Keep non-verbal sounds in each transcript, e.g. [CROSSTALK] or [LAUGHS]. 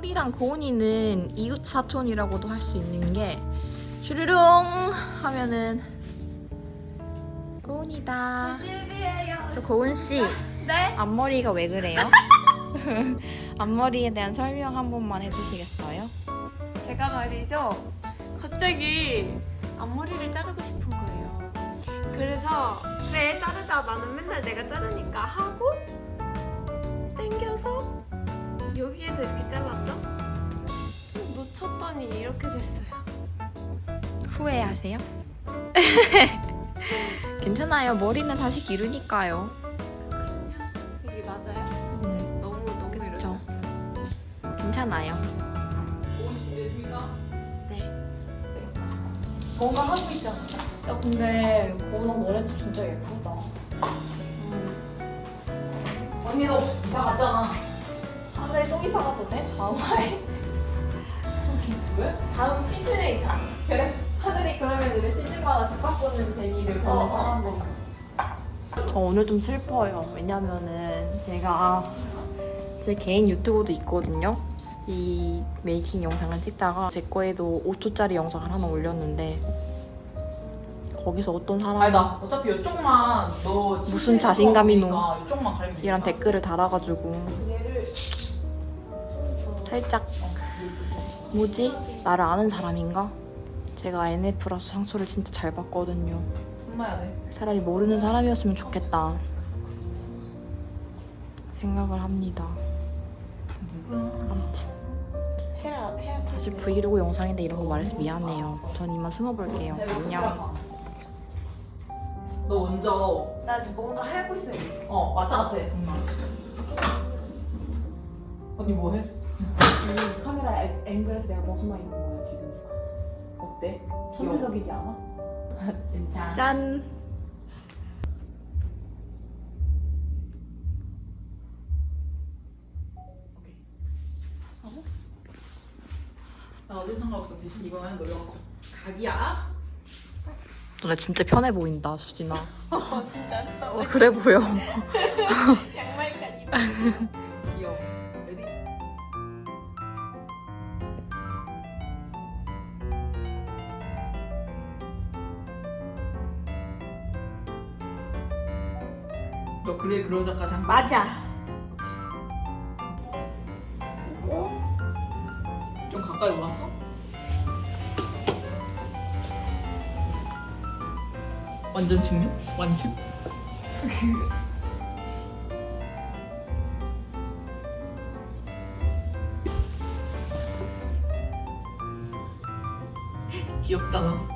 설이랑 고은이는 이웃 사촌이라고도 할 수 있는 게 슈르릉 하면은 고은이다. 저 고은 씨 네? 앞머리가 왜 그래요? [LAUGHS] 앞머리에 대한 설명 한 번만 해주시겠어요? 제가 말이죠. 갑자기 앞머리를 자르고 싶은 거예요. 그래서 그래 자르자. 나는 맨날 내가 자르니까 하고 당겨서 여기에서 이렇게 잘랐 죠? 놓쳤더니 이렇게 됐어요. 후회하세요? [LAUGHS] 괜찮아요. 머리는 다시 기르니까요. 이게 맞아요? 음, 너무 너무. 이러죠. 괜찮아요. 네. 뭔가 하고 있잖아. 야 근데 고은아 너네도 진짜 예쁘다. 언니 너 이사 갔잖아. 하늘에 또 이사 가도 돼? 다음 화에? 왜? 다음 시즌에 이사. 그래? 하늘이 그러면 우리 시즌마다 집 바꾸는 재미를 더 하는 저 오늘 좀 슬퍼요. 왜냐면은 제가 제 개인 유튜브도 있거든요. 이 메이킹 영상을 찍다가 제 거에도 5초짜리 영상을 하나 올렸는데 거기서 어떤 사람이 아니다. 어차피 이쪽만 너 무슨 자신감이 노. 이쪽만 가리면 되니까. 이런 댓글을 달아가지고 얘를 살짝 뭐지? 나를 아는 사람인가? 제가 NF라서 상처를 진짜 잘 받거든요. 혼나야 돼. 차라리 모르는 사람이었으면 좋겠다 생각을 합니다. 아무튼 헤라 헤라 사실 브이로그 영상인데 이런 거 말해서 미안해요. 전 이만 숨어볼게요. 안녕. 너 먼저 나 뭔가 하고 있어요. 어 왔다 갔다 해. 언니 뭐 해? 앵- 앵글에서 내가 벗어나 있는 거야 지금 어때? 현재적이지 않아? 괜찮아. 짠. 나 어디 상관없어. 대신 너가 거- 각이야. 너네 진짜 편해 보인다, 수진아. [LAUGHS] 어 진짜 어, 그래 보여. [LAUGHS] 양말까지. 너 그래 그러자까지 한 거야? 맞아. 좀 가까이 와서. 완전 측면? 완측? [LAUGHS] 귀엽다 너.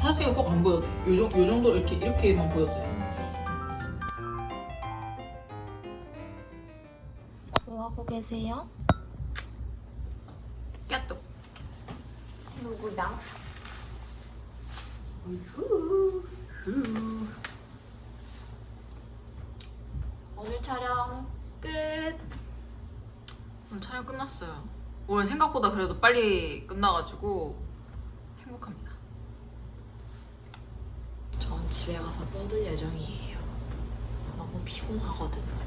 사진은 꼭 안 보여도 돼. 요, 정- 요 정도 이렇게 이렇게만 보여도 돼. 뭐 하고 계세요? 깨똑. 누구랑? 오늘 촬영 끝. 오늘 촬영 끝났어요. 오늘 생각보다 그래도 빨리 끝나가지고 행복합니다. 전 집에 가서 뻗을 예정이에요. 너무 피곤하거든요.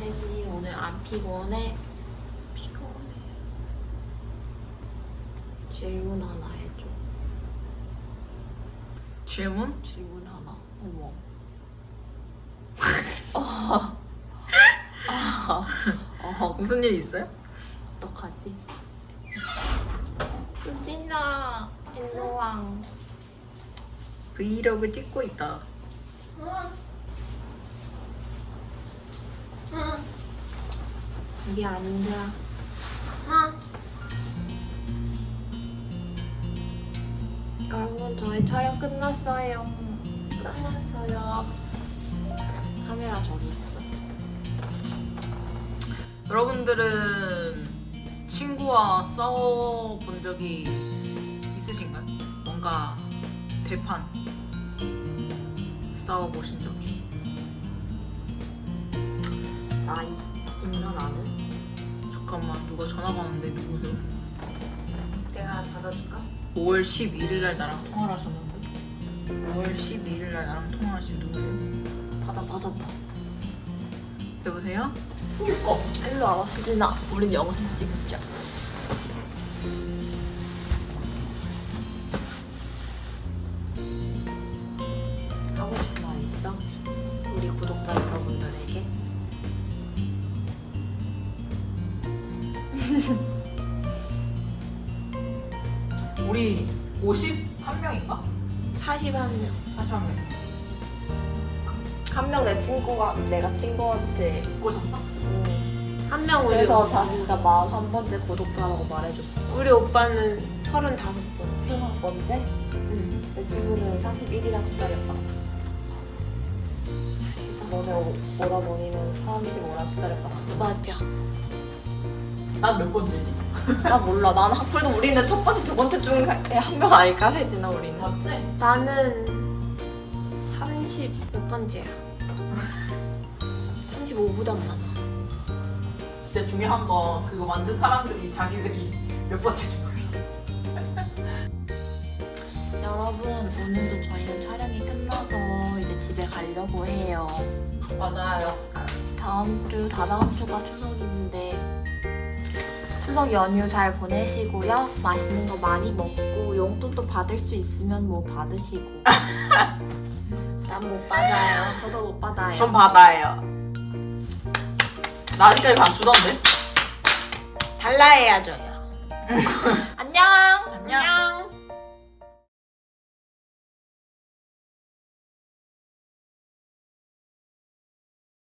혜지 오늘 안 피곤해? 피곤해. 질문 하나 해줘. 질문? 질문 하나. 어머. 어, [LAUGHS] 무슨 일 있어요? 어떡하지? 수진아, 일로 와. 브이로그 찍고 있다. 여기 앉아. 여러분, 저희 촬영 끝났어요. 끝났어요. 카메라 저기 있어. 여러분들은 친구와 싸워본 적이 있으신가요? 뭔가 대판 싸워보신 적이? 나이 있나 나는? 잠깐만 누가 전화가 왔는데 누구세요? 내가 받아줄까? 5월 11일 날 나랑 통화를 하셨는데 5월 12일 날 나랑 통화하신 누구세요? 받아 받아 봐. 여보세요? 그니까. 일로 와봐 수진아 우린 영상 찍자 여러분들에게 [LAUGHS] 우리 51명인가? 41명 41명. 한 명 내 친구가 내가 친구한테 꼬셨어? 한 명 우리 그래서 오빠. 자기가 마흔 한 번째 구독자라고 말해줬어 우리 오빠는 서른다섯 번째. 세번 번째? 응. 내 친구는 41이란 숫자를 받았어. 진짜 너네 오- 오라버니는 35란 숫자를 받았어. 맞아. 난몇 번째지? 나 몰라. 나는 한- 그래도 우리는 첫 번째, 두 번째 중에 한 명 아닐까? 혜진아 우리는. 맞지? 나는 30 몇 번째야? 35보다 많아. 진짜 중요한 거 그거 만든 사람들이 자기들이 몇 번째지 몰라. 여러분 오늘도 저희는 촬영이 끝나서 이제 집에 가려고 해요. 맞아요. 다음 주 다다음 주가 추석인데 추석 연휴 잘 보내시고요. 맛있는 거 많이 먹고 용돈도 받을 수 있으면 뭐 받으시고. [LAUGHS] 난 못 받아요. 저도 못 받아요. 전 받아요. 나 아직까지 안 주던데? 달라 해야죠요. [LAUGHS] 안녕. 안녕.